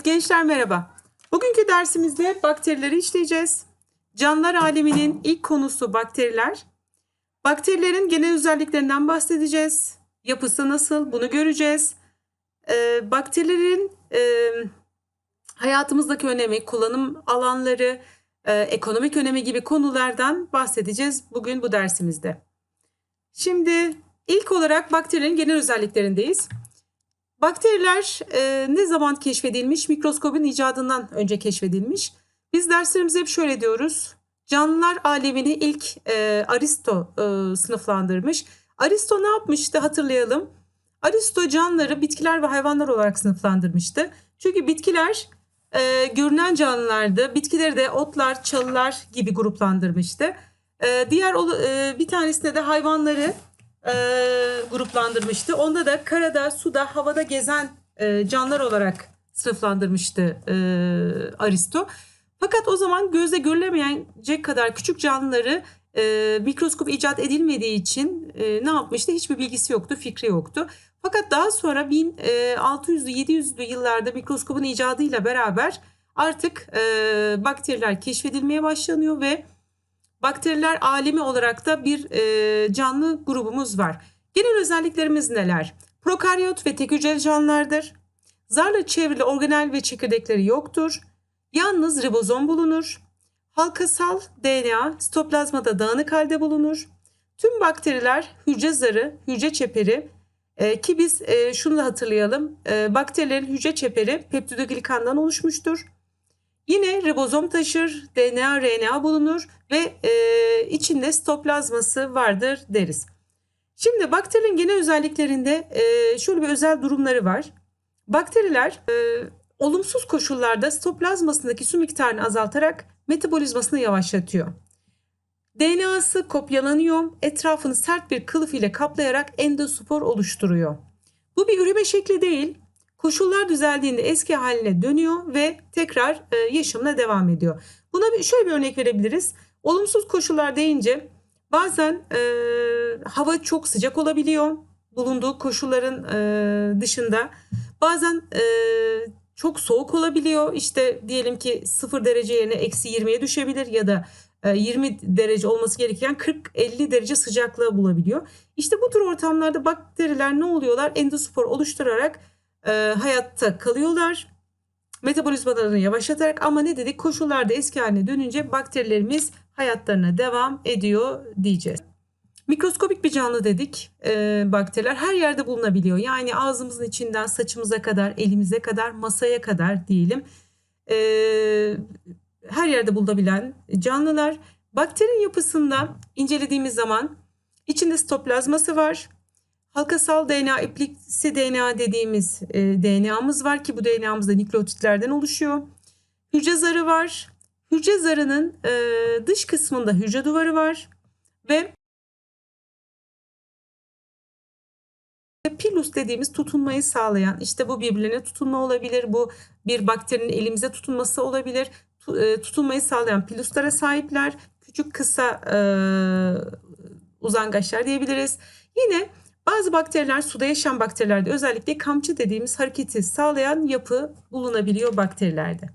Evet gençler merhaba. Bugünkü dersimizde bakterileri işleyeceğiz. Canlılar aleminin ilk konusu bakteriler. Bakterilerin genel özelliklerinden bahsedeceğiz. Yapısı nasıl bunu göreceğiz. Ee, bakterilerin e, hayatımızdaki önemi, kullanım alanları, e, ekonomik önemi gibi konulardan bahsedeceğiz bugün bu dersimizde. Şimdi ilk olarak bakterilerin genel özelliklerindeyiz. Bakteriler e, ne zaman keşfedilmiş? Mikroskobun icadından önce keşfedilmiş. Biz derslerimizde hep şöyle diyoruz. Canlılar alemini ilk e, Aristo e, sınıflandırmış. Aristo ne yapmıştı hatırlayalım. Aristo canlıları bitkiler ve hayvanlar olarak sınıflandırmıştı. Çünkü bitkiler e, görünen canlılardı. Bitkileri de otlar, çalılar gibi gruplandırmıştı. E, diğer e, bir tanesinde de hayvanları e, gruplandırmıştı. Onda da karada, suda, havada gezen e, canlılar olarak sınıflandırmıştı e, Aristo. Fakat o zaman gözle görülemeyecek kadar küçük canlıları e, mikroskop icat edilmediği için e, ne yapmıştı? Hiçbir bilgisi yoktu, fikri yoktu. Fakat daha sonra 1600'lü 700'lü yıllarda mikroskopun icadıyla beraber artık e, bakteriler keşfedilmeye başlanıyor ve bakteriler alemi olarak da bir e, canlı grubumuz var. Genel özelliklerimiz neler? Prokaryot ve tek hücreli canlılardır. Zarla çevrili organel ve çekirdekleri yoktur. Yalnız ribozom bulunur. Halkasal DNA sitoplazmada dağınık halde bulunur. Tüm bakteriler hücre zarı, hücre çeperi e, ki biz e, şunu da hatırlayalım. E, bakterilerin hücre çeperi peptidoglikandan oluşmuştur. Yine ribozom taşır, DNA, RNA bulunur ve e, içinde sitoplazması vardır deriz. Şimdi bakterinin genel özelliklerinde e, şöyle bir özel durumları var. Bakteriler e, olumsuz koşullarda sitoplazmasındaki su miktarını azaltarak metabolizmasını yavaşlatıyor. DNA'sı kopyalanıyor, etrafını sert bir kılıf ile kaplayarak endospor oluşturuyor. Bu bir üreme şekli değil, koşullar düzeldiğinde eski haline dönüyor ve tekrar e, yaşamına devam ediyor. Buna bir, şöyle bir örnek verebiliriz. Olumsuz koşullar deyince bazen e, hava çok sıcak olabiliyor bulunduğu koşulların e, dışında. Bazen e, çok soğuk olabiliyor. İşte diyelim ki 0 derece yerine eksi 20'ye düşebilir ya da e, 20 derece olması gereken 40-50 derece sıcaklığı bulabiliyor. İşte bu tür ortamlarda bakteriler ne oluyorlar? Endospor oluşturarak e, hayatta kalıyorlar. Metabolizmalarını yavaşlatarak ama ne dedik koşullarda eski haline dönünce bakterilerimiz hayatlarına devam ediyor diyeceğiz. Mikroskopik bir canlı dedik e, bakteriler her yerde bulunabiliyor. Yani ağzımızın içinden saçımıza kadar, elimize kadar, masaya kadar diyelim. E, her yerde bulunabilen canlılar. Bakterinin yapısında incelediğimiz zaman içinde sitoplazması var. Halkasal DNA, epliksi DNA dediğimiz e, DNA'mız var ki bu DNA'mız da nükleotitlerden oluşuyor. Hücre zarı var. Hücre zarının e, dış kısmında hücre duvarı var ve pilus dediğimiz tutunmayı sağlayan işte bu birbirine tutunma olabilir. Bu bir bakterinin elimize tutunması olabilir. E, tutunmayı sağlayan piluslara sahipler. Küçük kısa e, uzangaçlar diyebiliriz. Yine bazı bakteriler suda yaşayan bakterilerde özellikle kamçı dediğimiz hareketi sağlayan yapı bulunabiliyor bakterilerde.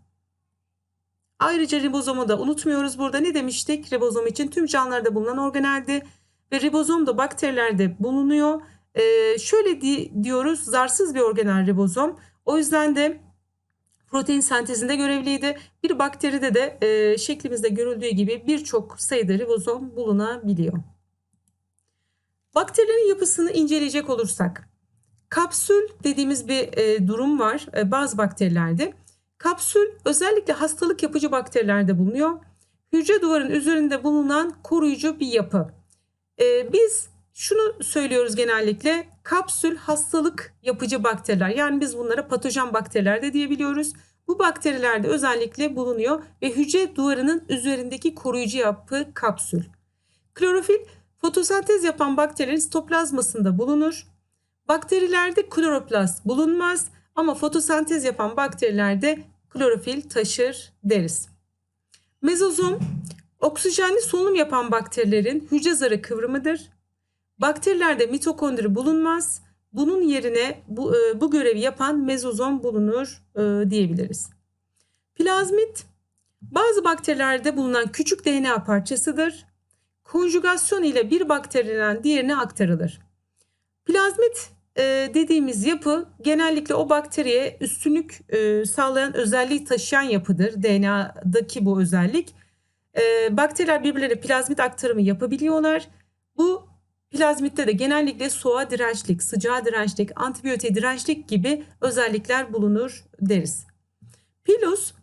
Ayrıca ribozomu da unutmuyoruz burada. Ne demiştik? Ribozom için tüm canlılarda bulunan organeldi ve ribozom da bakterilerde bulunuyor. Ee, şöyle di- diyoruz zarsız bir organel ribozom. O yüzden de protein sentezinde görevliydi. Bir bakteride de e, şeklimizde görüldüğü gibi birçok sayıda ribozom bulunabiliyor. Bakterilerin yapısını inceleyecek olursak kapsül dediğimiz bir e, durum var e, bazı bakterilerde. Kapsül özellikle hastalık yapıcı bakterilerde bulunuyor. Hücre duvarın üzerinde bulunan koruyucu bir yapı. E, biz şunu söylüyoruz genellikle kapsül hastalık yapıcı bakteriler yani biz bunlara patojen bakteriler de diyebiliyoruz. Bu bakterilerde özellikle bulunuyor ve hücre duvarının üzerindeki koruyucu yapı kapsül. Klorofil fotosentez yapan bakterilerin sitoplazmasında bulunur. Bakterilerde kloroplast bulunmaz ama fotosentez yapan bakterilerde klorofil taşır deriz. Mezozom oksijenli solunum yapan bakterilerin hücre zarı kıvrımıdır. Bakterilerde mitokondri bulunmaz. bunun yerine bu, e, bu görevi yapan mezozom bulunur e, diyebiliriz. Plazmit bazı bakterilerde bulunan küçük DNA parçasıdır. Konjugasyon ile bir bakteriden diğerine aktarılır. Plazmit e, dediğimiz yapı genellikle o bakteriye üstünlük e, sağlayan özelliği taşıyan yapıdır. DNA'daki bu özellik. E, bakteriler birbirlerine plazmit aktarımı yapabiliyorlar. Bu plazmitte de genellikle soğuğa dirençlik, sıcağa dirençlik, antibiyotiğe dirençlik gibi özellikler bulunur deriz. Pilus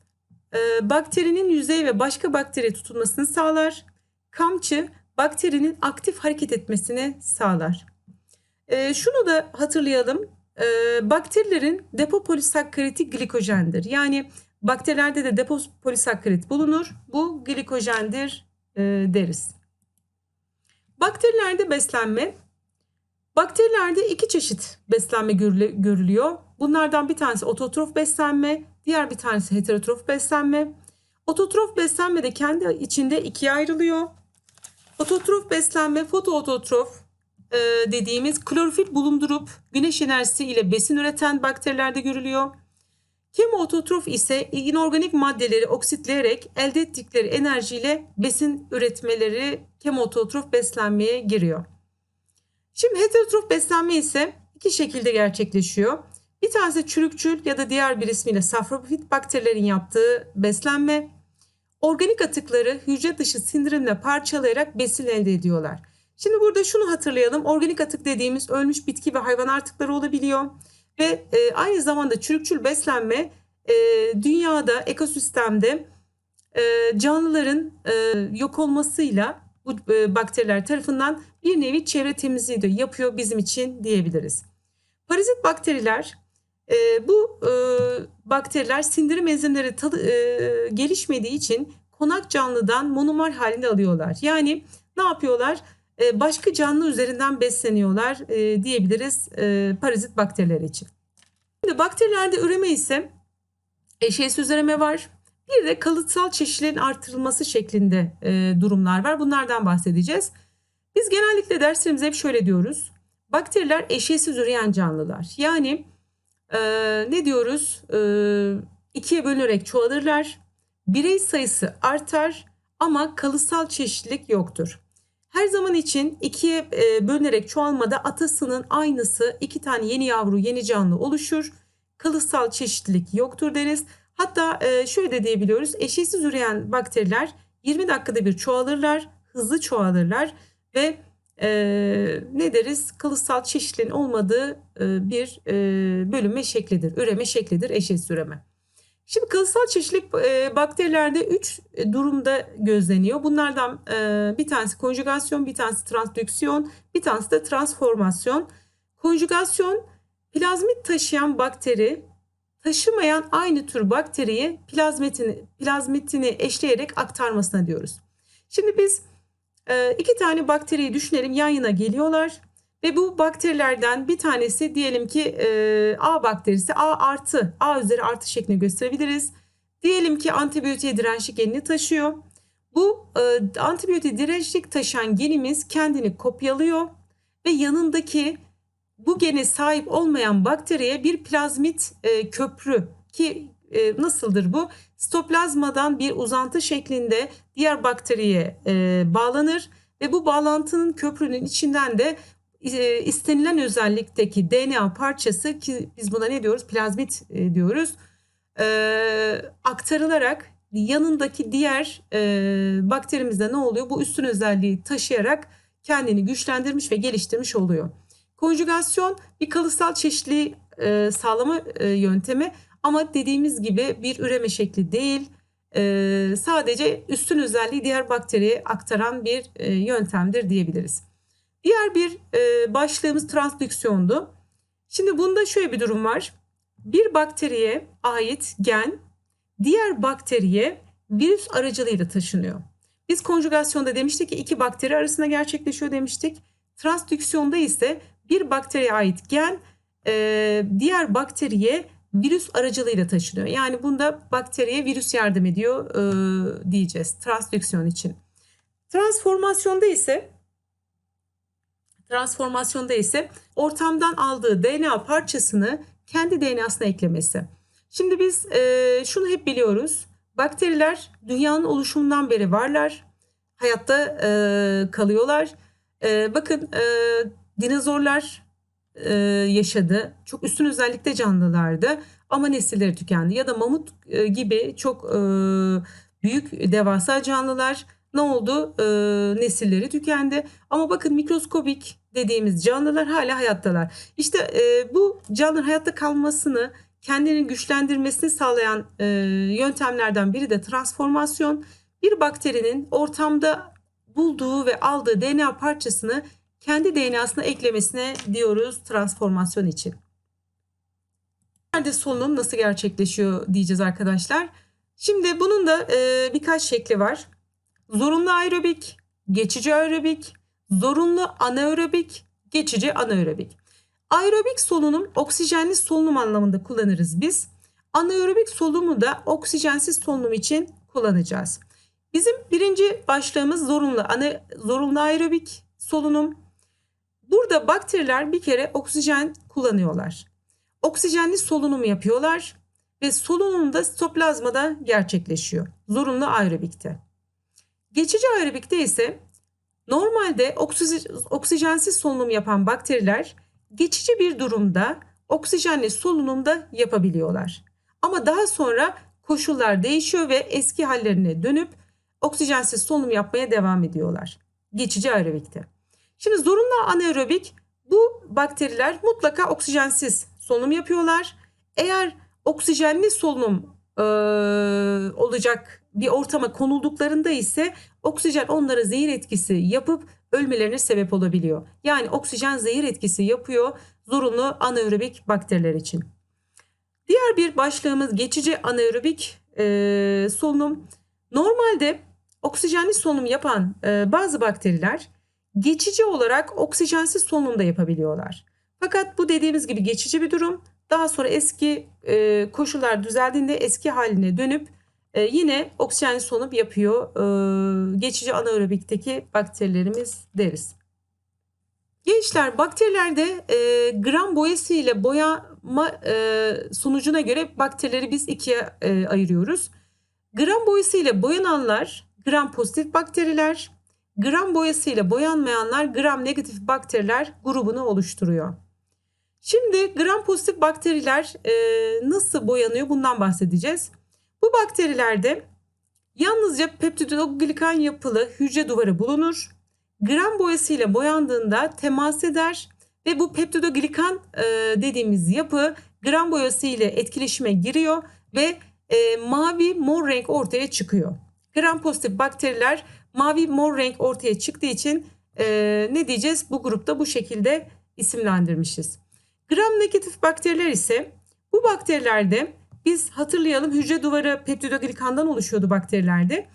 bakterinin yüzey ve başka bakteri tutulmasını sağlar. Kamçı bakterinin aktif hareket etmesini sağlar. E, şunu da hatırlayalım. E, bakterilerin depo polisakkariti glikojendir. Yani bakterilerde de depo polisakkarit bulunur. Bu glikojendir e, deriz. Bakterilerde beslenme. Bakterilerde iki çeşit beslenme görülüyor. Bunlardan bir tanesi ototrof beslenme, diğer bir tanesi heterotrof beslenme. Ototrof beslenme de kendi içinde ikiye ayrılıyor. Ototrof beslenme, fotoototrof e, dediğimiz klorofil bulundurup güneş enerjisi ile besin üreten bakterilerde görülüyor. Kemoototrof ise inorganik maddeleri oksitleyerek elde ettikleri enerjiyle besin üretmeleri kemoototrof beslenmeye giriyor. Şimdi heterotrof beslenme ise iki şekilde gerçekleşiyor. Bir tanesi çürükçül ya da diğer bir ismiyle safropofit bakterilerin yaptığı beslenme. Organik atıkları hücre dışı sindirimle parçalayarak besin elde ediyorlar. Şimdi burada şunu hatırlayalım. Organik atık dediğimiz ölmüş bitki ve hayvan artıkları olabiliyor. Ve e, aynı zamanda çürükçül beslenme e, dünyada, ekosistemde e, canlıların e, yok olmasıyla bu e, bakteriler tarafından bir nevi çevre temizliği de yapıyor bizim için diyebiliriz. Parazit bakteriler e, bu e, bakteriler sindirim enzimleri e, gelişmediği için konak canlıdan monomer halinde alıyorlar. Yani ne yapıyorlar? E, başka canlı üzerinden besleniyorlar e, diyebiliriz e, parazit bakteriler için. Şimdi bakterilerde üreme ise eşeğsiz üreme var. Bir de kalıtsal çeşitlerin artırılması şeklinde e, durumlar var. Bunlardan bahsedeceğiz. Biz genellikle derslerimizde hep şöyle diyoruz. Bakteriler eşeğsiz üreyen canlılar. Yani e, ne diyoruz? E, ikiye bölünerek çoğalırlar. Birey sayısı artar ama kalıtsal çeşitlilik yoktur. Her zaman için ikiye e, bölünerek çoğalmada atasının aynısı iki tane yeni yavru yeni canlı oluşur. Kalıtsal çeşitlilik yoktur deriz. Hatta e, şöyle de diyebiliyoruz. Eşeğsiz üreyen bakteriler 20 dakikada bir çoğalırlar, hızlı çoğalırlar ve e, ne deriz? Kalıtsal çeşitliliğin olmadığı e, bir e, bölünme şeklidir, üreme şeklidir eşeğsiz üreme. Şimdi kalıtsal çeşitlilik e, bakterilerde 3 durumda gözleniyor. Bunlardan e, bir tanesi konjugasyon, bir tanesi transdüksiyon, bir tanesi de transformasyon. Konjugasyon plazmit taşıyan bakteri taşımayan aynı tür bakteriyi plazmitini, plazmitini eşleyerek aktarmasına diyoruz. Şimdi biz e, iki tane bakteriyi düşünelim yan yana geliyorlar. Ve bu bakterilerden bir tanesi diyelim ki e, A bakterisi A artı A üzeri artı şeklinde gösterebiliriz. Diyelim ki antibiyotiğe dirençlik genini taşıyor. Bu e, antibiyotik dirençlik taşıyan genimiz kendini kopyalıyor ve yanındaki bu gene sahip olmayan bakteriye bir plazmit e, köprü ki e, nasıldır bu? Stoplazmadan bir uzantı şeklinde diğer bakteriye e, bağlanır ve bu bağlantının köprünün içinden de e, istenilen özellikteki DNA parçası ki biz buna ne diyoruz? Plazmit e, diyoruz. E, aktarılarak yanındaki diğer e, bakterimizde ne oluyor? Bu üstün özelliği taşıyarak kendini güçlendirmiş ve geliştirmiş oluyor. Konjugasyon bir kalıtsal çeşitliliği e, sağlama e, yöntemi ama dediğimiz gibi bir üreme şekli değil. E, sadece üstün özelliği diğer bakteriye aktaran bir e, yöntemdir diyebiliriz. Diğer bir e, başlığımız transdüksiyondu. Şimdi bunda şöyle bir durum var. Bir bakteriye ait gen diğer bakteriye virüs aracılığıyla taşınıyor. Biz konjugasyonda demiştik ki iki bakteri arasında gerçekleşiyor demiştik. Transdüksiyonda ise bir bakteriye ait gen e, diğer bakteriye virüs aracılığıyla taşınıyor. Yani bunda bakteriye virüs yardım ediyor e, diyeceğiz transdüksiyon için. Transformasyonda ise Transformasyonda ise ortamdan aldığı DNA parçasını kendi DNA'sına eklemesi. Şimdi biz e, şunu hep biliyoruz. Bakteriler dünyanın oluşumundan beri varlar. Hayatta e, kalıyorlar. E, bakın e, dinozorlar e, yaşadı. Çok üstün özellikle canlılardı ama nesilleri tükendi. Ya da mamut e, gibi çok e, büyük devasa canlılar ne oldu? E, nesilleri tükendi. Ama bakın mikroskobik dediğimiz canlılar hala hayattalar. İşte e, bu canlıların hayatta kalmasını kendini güçlendirmesini sağlayan e, yöntemlerden biri de transformasyon. Bir bakterinin ortamda bulduğu ve aldığı DNA parçasını kendi DNA'sına eklemesine diyoruz transformasyon için. Nerede solunum nasıl gerçekleşiyor diyeceğiz arkadaşlar. Şimdi bunun da e, birkaç şekli var. Zorunlu aerobik, geçici aerobik, zorunlu anaerobik, geçici anaerobik. Aerobik solunum oksijenli solunum anlamında kullanırız biz. Anaerobik solunumu da oksijensiz solunum için kullanacağız. Bizim birinci başlığımız zorunlu ana, zorunlu aerobik solunum. Burada bakteriler bir kere oksijen kullanıyorlar. Oksijenli solunum yapıyorlar ve solunum da sitoplazmada gerçekleşiyor. Zorunlu aerobikte. Geçici aerobikte ise normalde oksijensiz solunum yapan bakteriler geçici bir durumda oksijenli solunumda yapabiliyorlar. Ama daha sonra koşullar değişiyor ve eski hallerine dönüp oksijensiz solunum yapmaya devam ediyorlar. Geçici aerobikte. Şimdi zorunlu anaerobik bu bakteriler mutlaka oksijensiz solunum yapıyorlar. Eğer oksijenli solunum e, olacak bir ortama konulduklarında ise oksijen onlara zehir etkisi yapıp ölmelerine sebep olabiliyor. Yani oksijen zehir etkisi yapıyor zorunlu anaerobik bakteriler için. Diğer bir başlığımız geçici anaerobik e, solunum. Normalde oksijenli solunum yapan e, bazı bakteriler geçici olarak oksijensiz solunum da yapabiliyorlar. Fakat bu dediğimiz gibi geçici bir durum. Daha sonra eski e, koşullar düzeldiğinde eski haline dönüp e, yine oksijenli solunum yapıyor e, geçici anaerobikteki bakterilerimiz deriz. Gençler bakterilerde e, gram boyası ile boyama e, sonucuna göre bakterileri biz ikiye e, ayırıyoruz. Gram boyası ile boyananlar gram pozitif bakteriler, gram boyası ile boyanmayanlar gram negatif bakteriler grubunu oluşturuyor. Şimdi gram pozitif bakteriler e, nasıl boyanıyor bundan bahsedeceğiz. Bu bakterilerde yalnızca peptidoglikan yapılı hücre duvarı bulunur. Gram boyasıyla boyandığında temas eder ve bu peptidoglikan e, dediğimiz yapı gram boyası ile etkileşime giriyor ve e, mavi mor renk ortaya çıkıyor. Gram pozitif bakteriler mavi mor renk ortaya çıktığı için e, ne diyeceğiz? Bu grupta bu şekilde isimlendirmişiz. Gram negatif bakteriler ise bu bakterilerde biz hatırlayalım hücre duvarı peptidoglikandan oluşuyordu bakterilerde.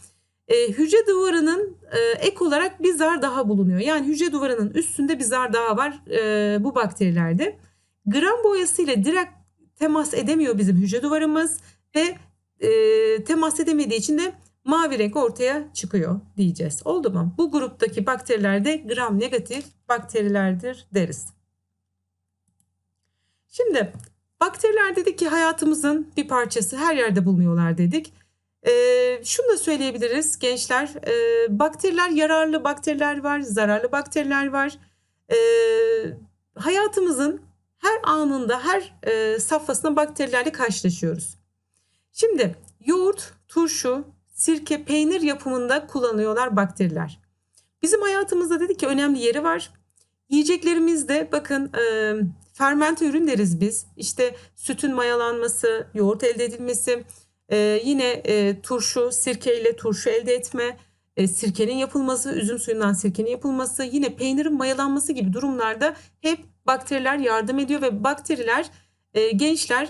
E, hücre duvarının e, ek olarak bir zar daha bulunuyor. Yani hücre duvarının üstünde bir zar daha var e, bu bakterilerde. Gram boyası ile direkt temas edemiyor bizim hücre duvarımız ve e, temas edemediği için de mavi renk ortaya çıkıyor diyeceğiz. Oldu mu? Bu gruptaki bakterilerde gram negatif bakterilerdir deriz. Şimdi bakteriler dedik ki hayatımızın bir parçası her yerde bulunuyorlar dedik. Ee, şunu da söyleyebiliriz gençler. E, bakteriler yararlı bakteriler var, zararlı bakteriler var. E, hayatımızın her anında, her e, safhasında bakterilerle karşılaşıyoruz. Şimdi yoğurt, turşu, sirke, peynir yapımında kullanıyorlar bakteriler. Bizim hayatımızda dedik ki önemli yeri var. Yiyeceklerimizde bakın e, fermente ürün deriz biz. İşte sütün mayalanması, yoğurt elde edilmesi, e, yine e, turşu, sirke ile turşu elde etme, e, sirkenin yapılması, üzüm suyundan sirkenin yapılması, yine peynirin mayalanması gibi durumlarda hep bakteriler yardım ediyor ve bakteriler e, gençler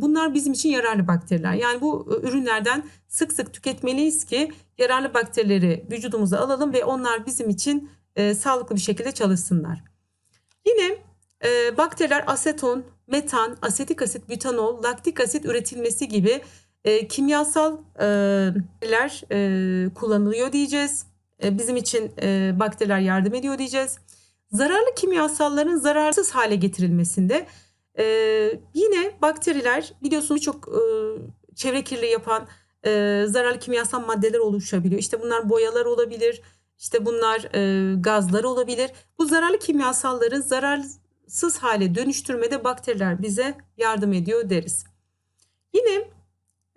bunlar bizim için yararlı bakteriler. Yani bu e, ürünlerden sık sık tüketmeliyiz ki yararlı bakterileri vücudumuza alalım ve onlar bizim için e, sağlıklı bir şekilde çalışsınlar. Yine e, bakteriler aseton, metan, asetik asit, butanol, laktik asit üretilmesi gibi e, kimyasal e, kullanılıyor diyeceğiz. Bizim için bakteriler yardım ediyor diyeceğiz. zararlı kimyasalların zararsız hale getirilmesinde e, yine bakteriler biliyorsunuz çok e, çevre kirliliği yapan e, zararlı kimyasal maddeler oluşabiliyor. İşte bunlar boyalar olabilir, işte bunlar e, gazlar olabilir. Bu zararlı kimyasalları zararsız hale dönüştürmede bakteriler bize yardım ediyor deriz. Yine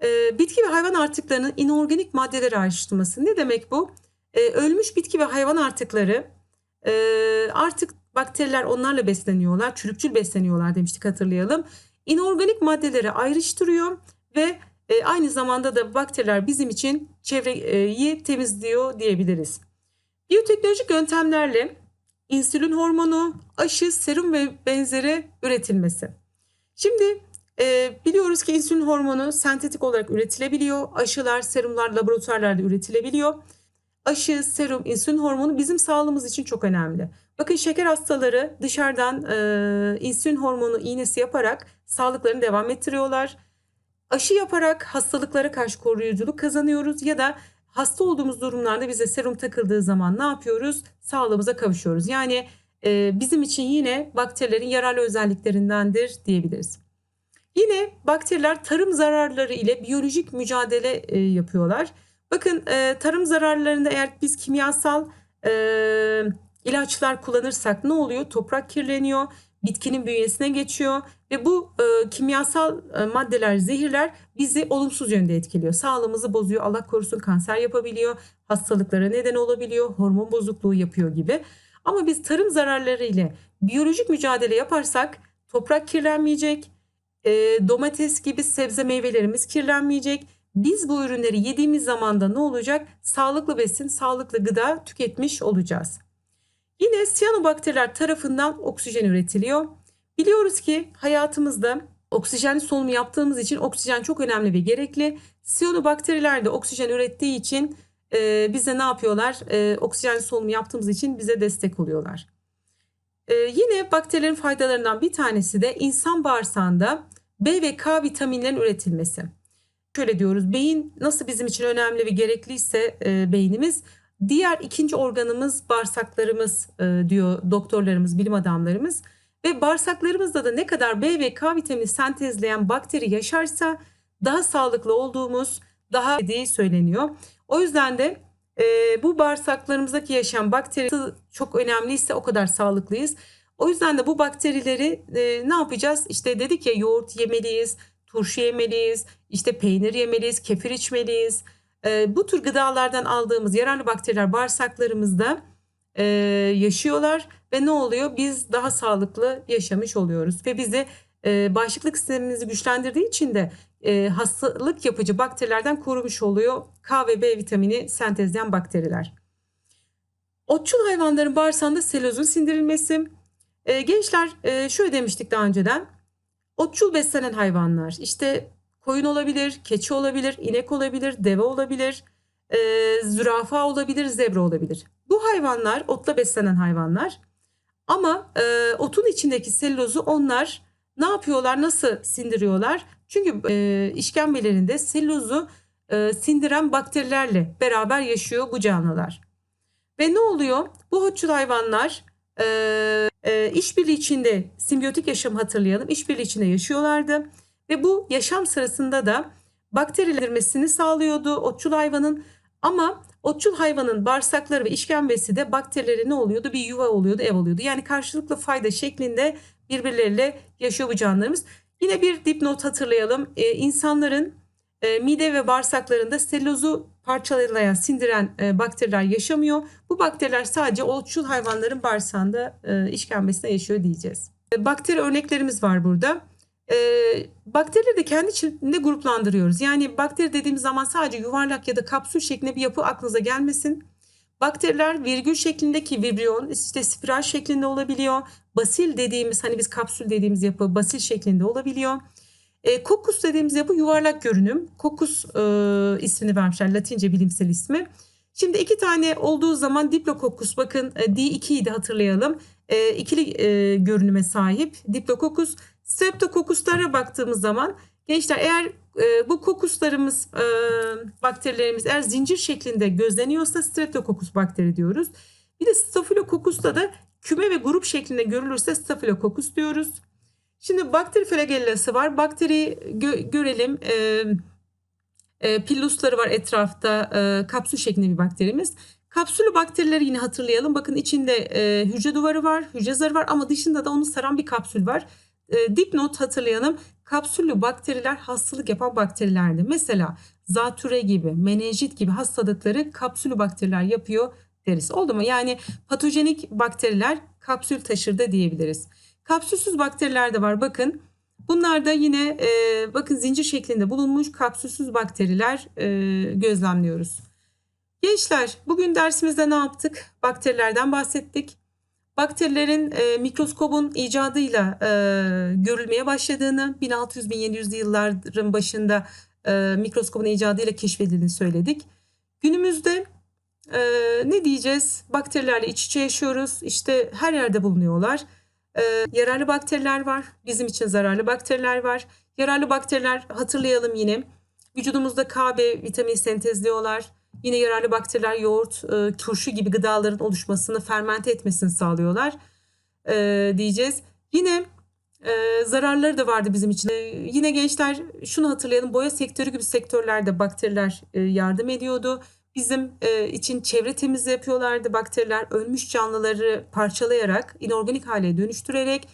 e, bitki ve hayvan artıklarının inorganik maddeleri ayrıştırması. Ne demek bu? E, ölmüş bitki ve hayvan artıkları e, artık bakteriler onlarla besleniyorlar, çürükçül besleniyorlar demiştik hatırlayalım. İnorganik maddeleri ayrıştırıyor ve e, aynı zamanda da bakteriler bizim için çevreyi temizliyor diyebiliriz. Biyoteknolojik yöntemlerle insülin hormonu, aşı, serum ve benzeri üretilmesi. Şimdi e, biliyoruz ki insülin hormonu sentetik olarak üretilebiliyor. Aşılar, serumlar laboratuvarlarda üretilebiliyor. Aşı, serum, insülin hormonu bizim sağlığımız için çok önemli. Bakın şeker hastaları dışarıdan e, insülin hormonu iğnesi yaparak sağlıklarını devam ettiriyorlar. Aşı yaparak hastalıklara karşı koruyuculuk kazanıyoruz ya da hasta olduğumuz durumlarda bize serum takıldığı zaman ne yapıyoruz? Sağlığımıza kavuşuyoruz. Yani e, bizim için yine bakterilerin yararlı özelliklerindendir diyebiliriz. Yine bakteriler tarım zararları ile biyolojik mücadele e, yapıyorlar. Bakın e, tarım zararlarında eğer biz kimyasal e, ilaçlar kullanırsak ne oluyor? Toprak kirleniyor, bitkinin bünyesine geçiyor ve bu e, kimyasal e, maddeler, zehirler bizi olumsuz yönde etkiliyor. Sağlığımızı bozuyor, Allah korusun kanser yapabiliyor, hastalıklara neden olabiliyor, hormon bozukluğu yapıyor gibi. Ama biz tarım zararları ile biyolojik mücadele yaparsak toprak kirlenmeyecek, e, domates gibi sebze meyvelerimiz kirlenmeyecek. Biz bu ürünleri yediğimiz zaman da ne olacak? Sağlıklı besin, sağlıklı gıda tüketmiş olacağız. Yine siyanobakteriler tarafından oksijen üretiliyor. Biliyoruz ki hayatımızda oksijenli solunumu yaptığımız için oksijen çok önemli ve gerekli. Siyanobakteriler de oksijen ürettiği için e, bize ne yapıyorlar? E, oksijenli solunumu yaptığımız için bize destek oluyorlar. E, yine bakterilerin faydalarından bir tanesi de insan bağırsağında B ve K vitaminlerin üretilmesi. Şöyle diyoruz beyin nasıl bizim için önemli ve gerekliyse e, beynimiz diğer ikinci organımız bağırsaklarımız e, diyor doktorlarımız bilim adamlarımız ve bağırsaklarımızda da ne kadar B ve K vitamini sentezleyen bakteri yaşarsa daha sağlıklı olduğumuz daha dediği söyleniyor. O yüzden de e, bu bağırsaklarımızdaki yaşayan bakteri çok önemliyse o kadar sağlıklıyız. O yüzden de bu bakterileri e, ne yapacağız? İşte dedik ya yoğurt yemeliyiz, turşu yemeliyiz, işte peynir yemeliyiz, kefir içmeliyiz. E, bu tür gıdalardan aldığımız yararlı bakteriler bağırsaklarımızda e, yaşıyorlar ve ne oluyor? Biz daha sağlıklı yaşamış oluyoruz ve bizi e, bağışıklık sistemimizi güçlendirdiği için de e, hastalık yapıcı bakterilerden korumuş oluyor. K ve B vitamini sentezleyen bakteriler. Otçul hayvanların bağırsağında selozun sindirilmesi. Gençler şöyle demiştik daha önceden. Otçul beslenen hayvanlar işte koyun olabilir, keçi olabilir, inek olabilir, deve olabilir, e, zürafa olabilir, zebra olabilir. Bu hayvanlar otla beslenen hayvanlar. Ama e, otun içindeki selülozu onlar ne yapıyorlar, nasıl sindiriyorlar? Çünkü e, işkembelerinde selülozu e, sindiren bakterilerle beraber yaşıyor bu canlılar. Ve ne oluyor? Bu otçul hayvanlar e, e, işbirliği içinde simbiyotik yaşam hatırlayalım. İşbirliği içinde yaşıyorlardı. Ve bu yaşam sırasında da bakterilendirmesini sağlıyordu otçul hayvanın. Ama otçul hayvanın bağırsakları ve işkembesi de bakterileri ne oluyordu? Bir yuva oluyordu, ev oluyordu. Yani karşılıklı fayda şeklinde birbirleriyle yaşıyor bu canlılarımız. Yine bir dipnot hatırlayalım. Ee, insanların e, mide ve bağırsaklarında selülozu parçalayan, sindiren e, bakteriler yaşamıyor. Bu bakteriler sadece otçul hayvanların bağırsağında, e, işkembesinde yaşıyor diyeceğiz. E, bakteri örneklerimiz var burada. E, bakterileri de kendi içinde gruplandırıyoruz. Yani bakteri dediğimiz zaman sadece yuvarlak ya da kapsül şeklinde bir yapı aklınıza gelmesin. Bakteriler virgül şeklindeki vibriyon işte spiral şeklinde olabiliyor. Basil dediğimiz hani biz kapsül dediğimiz yapı basil şeklinde olabiliyor. E, kokus dediğimiz yapı yuvarlak görünüm. Kokus e, ismini vermişler Latince bilimsel ismi. Şimdi iki tane olduğu zaman diplokokus bakın e, D2'yi de hatırlayalım. E, ikili e, görünüme sahip diplokokus. Streptokokuslara baktığımız zaman gençler eğer e, bu kokuslarımız e, bakterilerimiz eğer zincir şeklinde gözleniyorsa streptokokus bakteri diyoruz. Bir de staphylokokusta da küme ve grup şeklinde görülürse Staphylococcus diyoruz. Şimdi bakteri flagellası var. Bakteri gö- görelim. Ee, e, pillusları var etrafta. E, kapsül şeklinde bir bakterimiz. Kapsülü bakterileri yine hatırlayalım. Bakın içinde e, hücre duvarı var, hücre zarı var ama dışında da onu saran bir kapsül var. E, dipnot hatırlayalım. Kapsüllü bakteriler hastalık yapan bakterilerdi. Mesela zatüre gibi, menenjit gibi hastalıkları kapsüllü bakteriler yapıyor deriz. Oldu mu? Yani patojenik bakteriler kapsül taşır da diyebiliriz. Kapsülsüz bakteriler de var. Bakın bunlar da yine e, bakın zincir şeklinde bulunmuş kapsülsüz bakteriler e, gözlemliyoruz. Gençler bugün dersimizde ne yaptık? Bakterilerden bahsettik. Bakterilerin e, mikroskobun icadıyla e, görülmeye başladığını 1600-1700'lü yılların başında e, mikroskobun icadıyla keşfedildiğini söyledik. Günümüzde e, ne diyeceğiz? Bakterilerle iç içe yaşıyoruz. İşte her yerde bulunuyorlar. E, yararlı bakteriler var. Bizim için zararlı bakteriler var. Yararlı bakteriler hatırlayalım yine. Vücudumuzda K, B vitamini sentezliyorlar. Yine yararlı bakteriler yoğurt, e, turşu gibi gıdaların oluşmasını, fermente etmesini sağlıyorlar e, diyeceğiz. Yine e, zararları da vardı bizim için. E, yine gençler şunu hatırlayalım. Boya sektörü gibi sektörlerde bakteriler e, yardım ediyordu. Bizim e, için çevre temizliği yapıyorlardı. Bakteriler ölmüş canlıları parçalayarak, inorganik hale dönüştürerek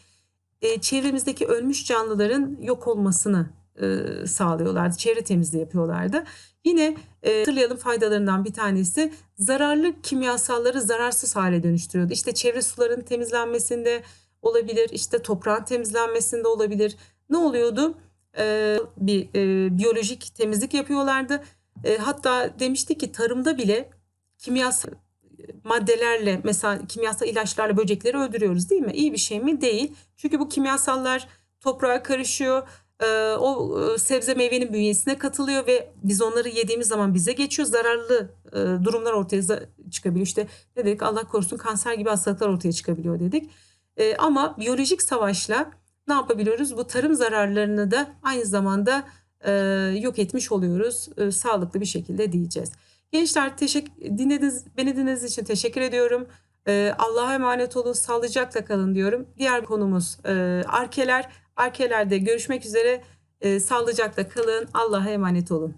e, çevremizdeki ölmüş canlıların yok olmasını e, sağlıyorlardı. Çevre temizliği yapıyorlardı. Yine e, hatırlayalım faydalarından bir tanesi zararlı kimyasalları zararsız hale dönüştürüyordu. İşte çevre suların temizlenmesinde olabilir, işte toprağın temizlenmesinde olabilir. Ne oluyordu? E, bir e, biyolojik temizlik yapıyorlardı. E, hatta demiştik ki tarımda bile kimyasal maddelerle mesela kimyasal ilaçlarla böcekleri öldürüyoruz değil mi? İyi bir şey mi? Değil. Çünkü bu kimyasallar toprağa karışıyor. E, o e, sebze meyvenin bünyesine katılıyor ve biz onları yediğimiz zaman bize geçiyor. Zararlı e, durumlar ortaya çıkabiliyor. İşte ne dedik Allah korusun kanser gibi hastalıklar ortaya çıkabiliyor dedik. Ama biyolojik savaşla ne yapabiliyoruz? Bu tarım zararlarını da aynı zamanda yok etmiş oluyoruz. Sağlıklı bir şekilde diyeceğiz. Gençler teşekkür dinlediniz beni dinlediğiniz için teşekkür ediyorum. Allah'a emanet olun, sağlıcakla kalın diyorum. Diğer konumuz arkeler. Arkelerde görüşmek üzere. E, sağlıcakla kalın. Allah'a emanet olun.